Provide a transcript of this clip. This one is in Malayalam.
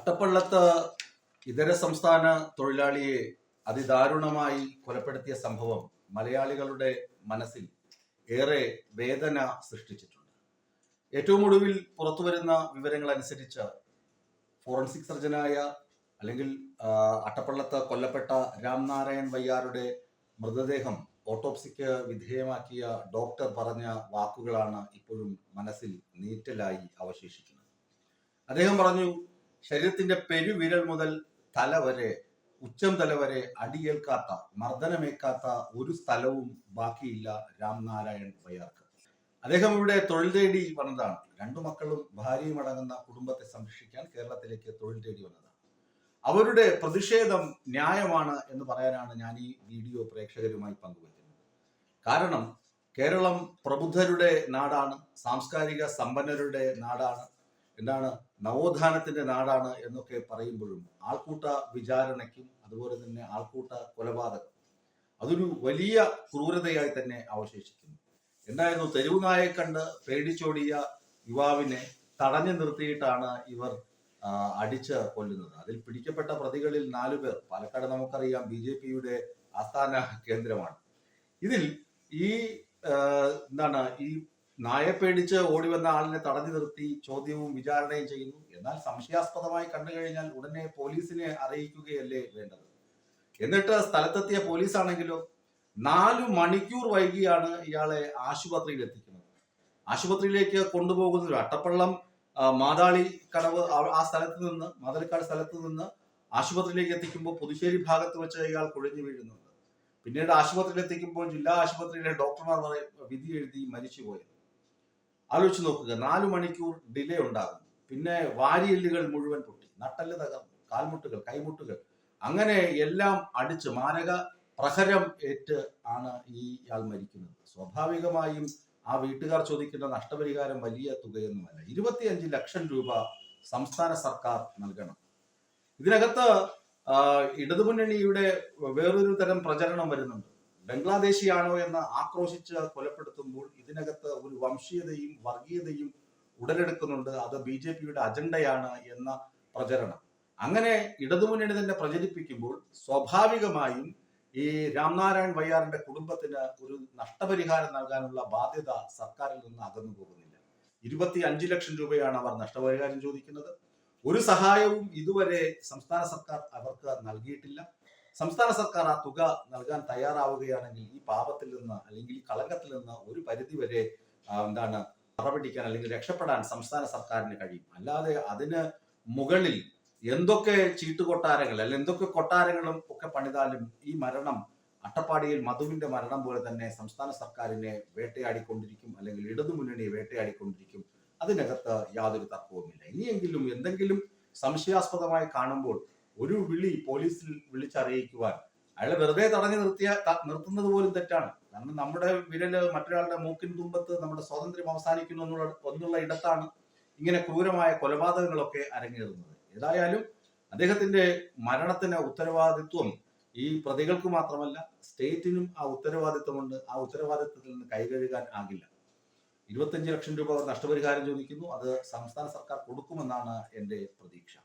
അട്ടപ്പള്ളത്ത് ഇതര സംസ്ഥാന തൊഴിലാളിയെ അതിദാരുണമായി കൊലപ്പെടുത്തിയ സംഭവം മലയാളികളുടെ മനസ്സിൽ ഏറെ വേദന സൃഷ്ടിച്ചിട്ടുണ്ട്. ഏറ്റവും ഒടുവിൽ പുറത്തുവരുന്ന വിവരങ്ങൾ അനുസരിച്ച് ഫോറൻസിക് സർജനായ അല്ലെങ്കിൽ അട്ടപ്പള്ളത്ത് കൊല്ലപ്പെട്ട രാംനാരായൺ വയ്യാറുടെ മൃതദേഹം ഓട്ടോപ്സിക്ക് വിധേയമാക്കിയ ഡോക്ടർ പറഞ്ഞ വാക്കുകളാണ് ഇപ്പോഴും മനസ്സിൽ നീറ്റലായി അവശേഷിക്കുന്നത്. അദ്ദേഹം പറഞ്ഞു ശരീരത്തിന്റെ പെരുവിരൽ മുതൽ തല വരെ ഉച്ചം തല വരെ അടിയേൽക്കാത്ത മർദ്ദനമേക്കാത്ത ഒരു സ്ഥലവും ബാക്കിയില്ല രാംനാരായൺ വയ്യാർക്ക്. അദ്ദേഹം ഇവിടെ തൊഴിൽ തേടി വന്നതാണ്. രണ്ടു മക്കളും ഭാര്യയും അടങ്ങുന്ന കുടുംബത്തെ സംരക്ഷിക്കാൻ കേരളത്തിലേക്ക് തൊഴിൽ തേടി വന്നതാണ്. അവരുടെ പ്രതിഷേധം ന്യായമാണ് എന്ന് പറയാനാണ് ഞാൻ ഈ വീഡിയോ പ്രേക്ഷകരുമായി പങ്കുവയ്ക്കുന്നത് കാരണം കേരളം പ്രബുദ്ധരുടെ നാടാണ് സാംസ്കാരിക സമ്പന്നരുടെ നാടാണ് എന്താണ് നവോത്ഥാനത്തിന്റെ നാടാണ് എന്നൊക്കെ പറയുമ്പോഴും ആൾക്കൂട്ട വിചാരണയ്ക്കും അതുപോലെ തന്നെ ആൾക്കൂട്ട കൊലപാതകം അതൊരു വലിയ ക്രൂരതയായി തന്നെ അവശേഷിക്കുന്നു. എന്തായിരുന്നു? തെരുവുനായെ കണ്ട് പേടിച്ചോടിയ യുവാവിനെ തടഞ്ഞു നിർത്തിയിട്ടാണ് ഇവർ അടിച്ച് കൊല്ലുന്നത്. അതിൽ പിടിക്കപ്പെട്ട പ്രതികളിൽ നാലുപേർ പാലക്കാട് നമുക്കറിയാം ബി ജെ പിയുടെ ആസ്ഥാന കേന്ദ്രമാണ്. ഇതിൽ ഈ എന്താണ് ഈ നായെ പേടിച്ച് ഓടി വന്ന ആളിനെ തടഞ്ഞു നിർത്തി ചോദ്യവും വിചാരണയും ചെയ്യുന്നു. എന്നാൽ സംശയാസ്പദമായി കണ്ടു കഴിഞ്ഞാൽ ഉടനെ പോലീസിനെ അറിയിക്കുകയല്ലേ വേണ്ടത്. എന്നിട്ട് സ്ഥലത്തെത്തിയ പോലീസ് ആണെങ്കിലോ നാലു മണിക്കൂർ വൈകിയാണ് ഇയാളെ ആശുപത്രിയിൽ എത്തിക്കുന്നത്. ആശുപത്രിയിലേക്ക് കൊണ്ടുപോകുന്ന അട്ടപ്പള്ളം മാതാളി കടവ് ആ- സ്ഥലത്ത് നിന്ന് മാതളിക്കാട് സ്ഥലത്ത് നിന്ന് ആശുപത്രിയിലേക്ക് എത്തിക്കുമ്പോൾ പുതുശ്ശേരി ഭാഗത്ത് വെച്ച് ഇയാൾ കുഴഞ്ഞു വീഴുന്നുണ്ട്. പിന്നീട് ആശുപത്രിയിൽ എത്തിക്കുമ്പോൾ ജില്ലാ ആശുപത്രിയിലെ ഡോക്ടർമാർ പറയും വിധി എഴുതി മരിച്ചുപോയത് ആലോചിച്ച് നോക്കുക. നാലു മണിക്കൂർ ഡിലേ ഉണ്ടാകും പിന്നെ വാരിയെല്ലുകൾ മുഴുവൻ പൊട്ടി. നട്ടൽ തകർന്നു കാൽമുട്ടുകൾ കൈമുട്ടുകൾ. അങ്ങനെ എല്ലാം അടിച്ച് മാരക പ്രഹരം ഏറ്റ് ആണ് ഈ ആൾ മരിക്കുന്നത്. സ്വാഭാവികമായും ആ വീട്ടുകാർ ചോദിക്കുന്ന നഷ്ടപരിഹാരം വലിയ തുകയൊന്നുമല്ല. ഇരുപത്തിയഞ്ച് ലക്ഷം രൂപ സംസ്ഥാന സർക്കാർ നൽകണം. ഇതിനകത്ത് ഇടതുമുന്നണിയുടെ വേറൊരു തരം പ്രചരണം വരുന്നുണ്ട്. ബംഗ്ലാദേശിയാണോ എന്ന് ആക്രോശിച്ച് കൊലപ്പെടുത്തുമ്പോൾ ഇതിനകത്ത് ഒരു വംശീയതയും വർഗീയതയും ഉടലെടുക്കുന്നുണ്ട്. അത് ബി ജെ പിയുടെ അജണ്ടയാണ് എന്ന പ്രചരണം. അങ്ങനെ ഇടതുമുന്നണി തന്നെ പ്രചരിപ്പിക്കുമ്പോൾ സ്വാഭാവികമായും ഈ രാംനാരായൺ വയ്യാറിന്റെ കുടുംബത്തിന് ഒരു നഷ്ടപരിഹാരം നൽകാനുള്ള ബാധ്യത സർക്കാരിൽ നിന്ന് അകന്നു പോകുന്നില്ല. ഇരുപത്തി അഞ്ച് ലക്ഷം രൂപയാണ് അവർ നഷ്ടപരിഹാരം ചോദിക്കുന്നത്. ഒരു സഹായവും ഇതുവരെ സംസ്ഥാന സർക്കാർ അവർക്ക് നൽകിയിട്ടില്ല. സംസ്ഥാന സർക്കാർ ആ തുക നൽകാൻ തയ്യാറാവുകയാണെങ്കിൽ ഈ പാപത്തിൽ നിന്ന് അല്ലെങ്കിൽ ഈ കളങ്കത്തിൽ നിന്ന് ഒരു പരിധി വരെ എന്താണ് മറപിടിക്കാൻ അല്ലെങ്കിൽ രക്ഷപ്പെടാൻ സംസ്ഥാന സർക്കാരിന് കഴിയും. അല്ലാതെ അതിന് മുകളിൽ എന്തൊക്കെ ചീട്ടുകൊട്ടാരങ്ങൾ അല്ലെങ്കിൽ എന്തൊക്കെ കൊട്ടാരങ്ങളും ഒക്കെ പണിതാലും ഈ മരണം അട്ടപ്പാടിയിൽ മധുവിന്റെ മരണം പോലെ തന്നെ സംസ്ഥാന സർക്കാരിനെ വേട്ടയാടിക്കൊണ്ടിരിക്കും അല്ലെങ്കിൽ ഇടതുമുന്നണിയെ വേട്ടയാടിക്കൊണ്ടിരിക്കും. അതിനകത്ത് യാതൊരു തർക്കവുമില്ല. ഇനിയെങ്കിലും എന്തെങ്കിലും സംശയാസ്പദമായി കാണുമ്പോൾ ഒരു വിളി പോലീസിൽ വിളിച്ചറിയിക്കുവാൻ. അയാളെ വെറുതെ തടഞ്ഞു നിർത്തിയ നിർത്തുന്നത് പോലും തെറ്റാണ്. കാരണം നമ്മുടെ വിരൽ മറ്റൊരാളുടെ മൂക്കിൻ തുമ്പത്ത് നമ്മുടെ സ്വാതന്ത്ര്യം അവസാനിക്കുന്നു എന്നുള്ള എന്നുള്ള ഇടത്താണ് ഇങ്ങനെ ക്രൂരമായ കൊലപാതകങ്ങളൊക്കെ അരങ്ങേറുന്നത്. ഏതായാലും അദ്ദേഹത്തിന്റെ മരണത്തിന് ഉത്തരവാദിത്വം ഈ പ്രതികൾക്ക് മാത്രമല്ല സ്റ്റേറ്റിനും ആ ഉത്തരവാദിത്വമുണ്ട്. ആ ഉത്തരവാദിത്വത്തിൽ നിന്ന് കൈകഴുകാൻ ആകില്ല. ഇരുപത്തഞ്ച് ലക്ഷം രൂപ നഷ്ടപരിഹാരം ചോദിക്കുന്നു. അത് സംസ്ഥാന സർക്കാർ കൊടുക്കുമെന്നാണ് എന്റെ പ്രതീക്ഷ.